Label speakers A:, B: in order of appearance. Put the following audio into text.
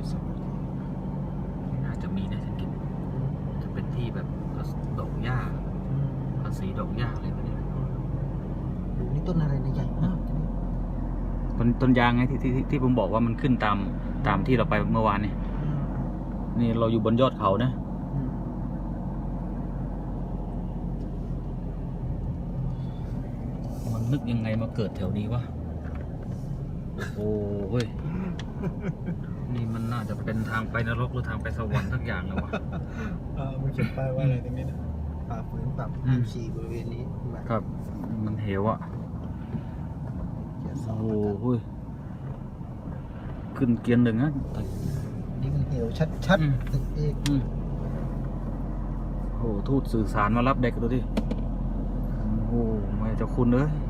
A: ด้ยซ้ำ
B: อาจะมีนะฉันคิดจะเป็นที่แบบดอกหญ้า
A: ภา
B: ษีดอกหญ้าอะไรแบบนี้
A: นี่ต้นอะไรนใหญ่มาก
B: ต้นต้นยางไงที่ที่ที่ผมบอกว่ามันขึ้นตามตามที่เราไปเมื่อวานนี่นี่เราอยู่บนยอดเขานะมันนึกยังไงมาเกิดแถวนี้วะ โอ้โหนี่มันาจะเป็นทางไปนรกหรือทางไปสวรรค์ทักอย่างเลยวะ
A: เออมันเขียนป้ายว่าอะไรตรงนี้นะป่าฝืนปรับอืมสี่บริเวณนี้แบบ
B: ครับ มันเหวอะ
A: เขียนสอโอ้งโห
B: เฮ้ยขึ้นเกียร์หนึ่งนะ
A: นี่มันเหวชัดอืม ๆตึกเอก
B: อืมโอ้โหทูตสื่อสารมารับเด็กดูดิ โอ้โหไม่เจะคุณเลยอืม